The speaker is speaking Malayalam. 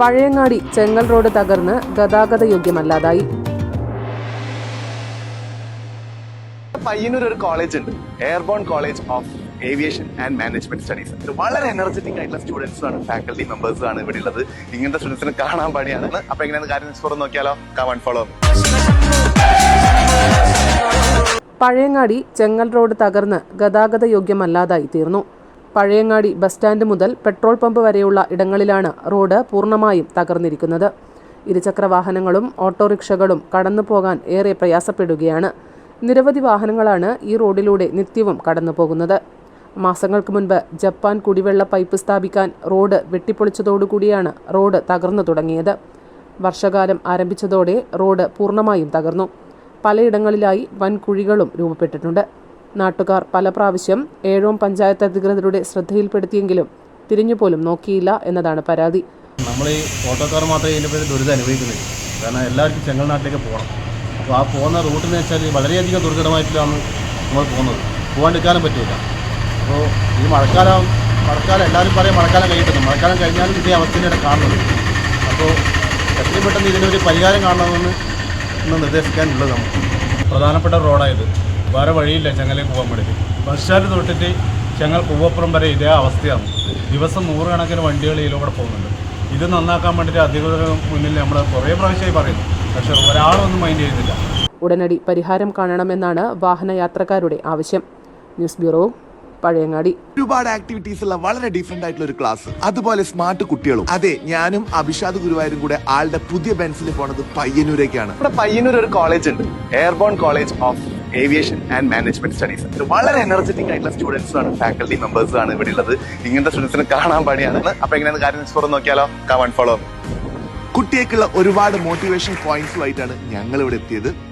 പഴയങ്ങാടി ചെങ്ങൽ റോഡ് തകർന്ന് ഗതാഗത യോഗ്യമല്ലാതായി. പയ്യന്നൂർ ഒരു കോളേജ് ഉണ്ട് airborne college of aviation and management studies വളരെ എനർജറ്റിക് ആയിട്ടുള്ള സ്റ്റുഡൻസ് ആണ് ഫാക്കൽറ്റി മെമ്പേഴ്സ് ആണ് ഇവിടെ ഉള്ളത്. ഇങ്ങനത്തെ സ്റ്റുഡൻസിനെ കാണാൻ പണിയാണ്. അപ്പൊ എങ്ങനെയാണ് കാര്യം? തുറന്ന് നോക്കിയാലോ? കവൺ ഫോളോ പഴയങ്ങാടി ചെങ്ങൽ റോഡ് തകർന്ന് ഗതാഗത യോഗ്യമല്ലാതായി തീർന്നു. പഴയങ്ങാടി ബസ് സ്റ്റാൻഡ് മുതൽ പെട്രോൾ പമ്പ് വരെയുള്ള ഇടങ്ങളിലാണ് റോഡ് പൂർണമായും തകർന്നിരിക്കുന്നത്. ഇരുചക്ര വാഹനങ്ങളും ഓട്ടോറിക്ഷകളും കടന്നു പോകാൻ ഏറെ പ്രയാസപ്പെടുകയാണ്. നിരവധി വാഹനങ്ങളാണ് ഈ റോഡിലൂടെ നിത്യവും കടന്നു പോകുന്നത്. മാസങ്ങൾക്ക് മുൻപ് ജപ്പാൻ കുടിവെള്ള പൈപ്പ് സ്ഥാപിക്കാൻ റോഡ് വെട്ടിപ്പൊളിച്ചതോടുകൂടിയാണ് റോഡ് തകർന്നു തുടങ്ങിയത്. വർഷകാലം ആരംഭിച്ചതോടെ റോഡ് പൂർണമായും തകർന്നു. പലയിടങ്ങളിലായി വൻ കുഴികളും രൂപപ്പെട്ടിട്ടുണ്ട്. നാട്ടുകാർ പല പ്രാവശ്യം ഏഴോം പഞ്ചായത്ത് അധികൃതരുടെ ശ്രദ്ധയിൽപ്പെടുത്തിയെങ്കിലും തിരിഞ്ഞുപോലും നോക്കിയില്ല എന്നതാണ് പരാതി. നമ്മൾ ഈ ഓട്ടോക്കാർ മാത്രമേ ഇതിന്റെ പേര് ദുരിതം അനുഭവിക്കുന്നില്ല കാരണം എല്ലാവർക്കും ചെങ്ങൽനാട്ടിലേക്ക് പോകണം. അപ്പോൾ ആ പോകുന്ന റൂട്ടെന്ന് വെച്ചാൽ വളരെയധികം ദുർഘടമായിട്ടാണ് നമ്മൾ പോകുന്നത്. പോകാണ്ടിരിക്കാനും പറ്റില്ല. അപ്പോൾ ഈ മഴക്കാലം മഴക്കാലം എല്ലാവരും പറയും മഴക്കാലം കഴിയിട്ടുണ്ട് മഴക്കാലം കഴിഞ്ഞാലും ഇതേ അവസ്ഥ തന്നെയാണ് കാണുന്നത്. അപ്പോൾ എത്രയും പെട്ടെന്ന് ഇതിനൊരു പരിഹാരം കാണണമെന്ന് ഒന്ന് നിർദ്ദേശിക്കാനുള്ളത് നമുക്ക്. പ്രധാനപ്പെട്ട റോഡായത് വേറെ വഴിയില്ല ചങ്ങലേ പോകാൻ വേണ്ടി ബസ്റ്റാൻഡ് സ്റ്റാൻഡ് തൊട്ടിട്ട് ചെങ്ങൽ പൂവപ്പുറം വരെ ഇതേ അവസ്ഥയാണ്. ദിവസം നൂറുകണക്കിന് വണ്ടികൾ ഇതിലൂടെ പോകുന്നുണ്ട്. ഇത് നന്നാക്കാൻ വേണ്ടിയിട്ട് അധികൃതർ മുന്നിൽ നമ്മൾ കുറേ പ്രാവശ്യമായി പറയുന്നു. പക്ഷേ ഒരാളൊന്നും മൈൻഡ് ചെയ്യുന്നില്ല. ഉടനടി പരിഹാരം കാണണമെന്നാണ് വാഹനയാത്രക്കാരുടെ ആവശ്യം. News bureau Pazhayangadi. ഒരുപാട് ആക്ടിവിറ്റീസ് ഉള്ള വളരെ ഡിഫറെന്റ് ആയിട്ടുള്ള ഒരു ക്ലാസ് അതുപോലെ സ്മാർട്ട് കുട്ടികളും. അതെ ഞാനും അഭിഷാദ് ഗുരുവായൂരും കൂടെ ആളുടെ പുതിയ ബെൻസിൽ പോണത് പയ്യന്നൂരേക്കാണ്. ഇവിടെ പയ്യന്നൂർ ഒരു കോളേജ് ഉണ്ട്. Airborne college of aviation and management studies വളരെ എനർജറ്റിക് ആയിട്ടുള്ള സ്റ്റുഡൻസ് ആണ് ഫാക്കൽറ്റി മെമ്പേഴ്സ് ആണ് ഇവിടെ ഉള്ളത്. ഇങ്ങനത്തെ സ്റ്റുഡൻസിനെ കാണാൻ പണിയാണ്. അപ്പൊ എങ്ങനെയാണ് കാര്യം തുറന്ന് നോക്കിയാലോ? കമൺ ഫോളോ കുട്ടിയേക്കുള്ള ഒരുപാട് മോട്ടിവേഷൻ പോയിന്റ്സുമായിട്ടാണ് ഞങ്ങൾ ഇവിടെ എത്തിയത്.